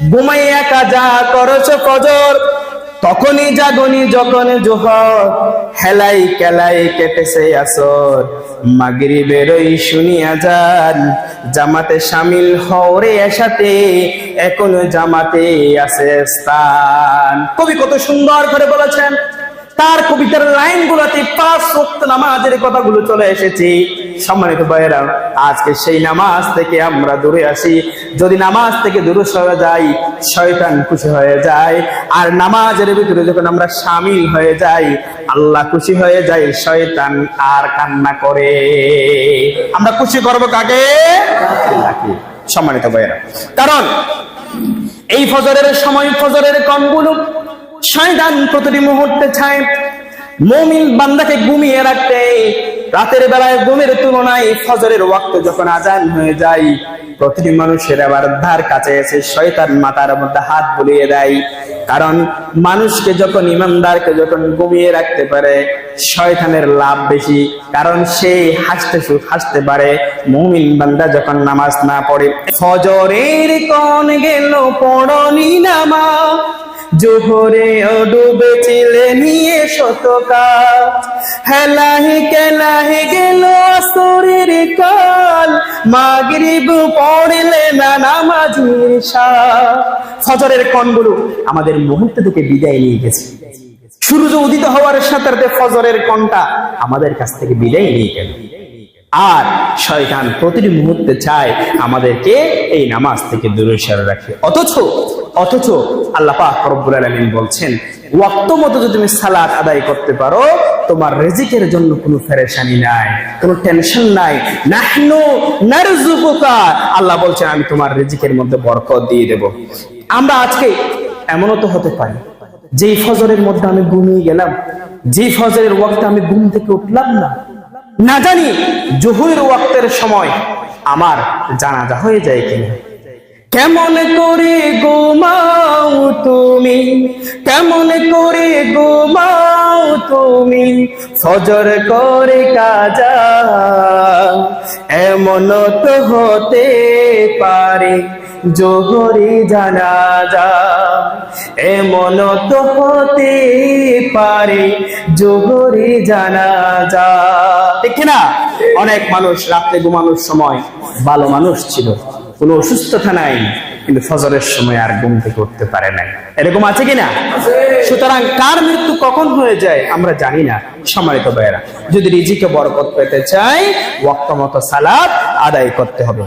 ঘুমাইয়া যা করছ ফজর, তখনই জাগনি যখন জোহর। হেলাই কেলাই কেটেছে আসর। মাগরি বেরোই শুনিয়া যান জামাতে সামিল হওরে এসাতে এখনও জামাতে আছে স্থান। কবি কত সুন্দর করে বলেছেন তার কবিতার লাইন গুলাতে পাঁচ সত্য নামাজের কথাগুলো চলে এসেছে। সম্মানিত ভাইয়েরা, আজকে সেই নামাজ থেকে আমরা দূরে আসি যদি নামাজ থেকে দূরে সরে যাই, শয়তান খুশি হয়ে যায়। আর নামাজের ভিতরে যখন আমরা সামিল হয়ে যাই, আল্লাহ খুশি হয়ে যায়, শয়তান আর কান্না করে। আমরা খুশি করব কাকে? সম্মানিত ভাইয়েরা, কারণ এই ফজরের সময় ফজরের কমগুলো শয়তান প্রতিটি মুহূর্তে ছায় মমিন বান্দাকে ঘুমিয়ে রাখতে। রাতের বেলায় ঘুমের তুলনায় ফজরের ওয়াক্ত যখন আজান হয়ে যায়, প্রতিটি মানুষের আবার ধার কাছে এসে শয়তান মাথার মধ্যে হাত বুলিয়ে দেয়। কারণ মানুষকে যখন ইমানদারকে যখন ঘুমিয়ে রাখতে পারে, শয়তানের লাভ বেশি। কারণ সে হাসতে হাসতে পারে। মুমিন বান্দা যখন নামাজ না পড়ে, ফজরের কোন গেল, পড়নি নামাজ। জোহরে ডুবেছিলে নিয়ে শতকাল। হেলাহি কেলাহি গেল আসরের কাল। মাগরিব পড়লে না নামাজির শাহ ফজরের কণগুলো আমাদের মুহূর্ত থেকে বিদায় নিয়ে গেছে। সূর্য উদিত হওয়ার সাথে সাথে ফজরের কণটা আমাদের কাছ থেকে বিদায় নিয়ে গেল। আর শয়তান প্রতিটি মুহূর্তে চায় আমাদেরকে এই নামাজ থেকে দূরে সরে রাখে। অথচ অথচ বলছেন, ওয়াক্ত মতো যদি তুমি আদায় করতে পারো, তোমার রিজিকের জন্য কোনো ফেরেশানি নাই, কোনো টেনশন নাই। আল্লাহ বলছেন, আমি তোমার রিজিকের মধ্যে বরকত দিয়ে দেব। আমরা আজকে এমনও তো হতে পারি, যেই ফজরের মধ্যে আমি ঘুমিয়ে গেলাম, যেই ফজরের ওয়াক্তে আমি ঘুম থেকে উঠলাম না। না জানি, জহুরের ওয়াক্তের সময় আমার জানাজা হয়ে যায় কিনা। কেমন করে গোমাও তুমি? কেমন করে গোমাও তুমি? সজর করে কাজা এমন তো হতে পারে জোহরি জানাজা। এমন তো হতে পারে জোহরি জানাজা। ঠিক না অনেক মানুষ রাত্রে ঘুমানোর সময় ভালো মানুষ ছিল। কোনো অসুস্থতা নাই, কিন্তু ফজরের সময় আর ঘুম থেকে উঠতে পারে নাই। এরকম আছে কিনা? সুতরাং কার মৃত্যু কখন হয়ে যায় আমরা জানি না, সম্মানিত ভাইয়েরা। যদি রিজিকে বরকত পেতে চাই, ওয়াক্ত মতো সালাদ আদায় করতে হবে।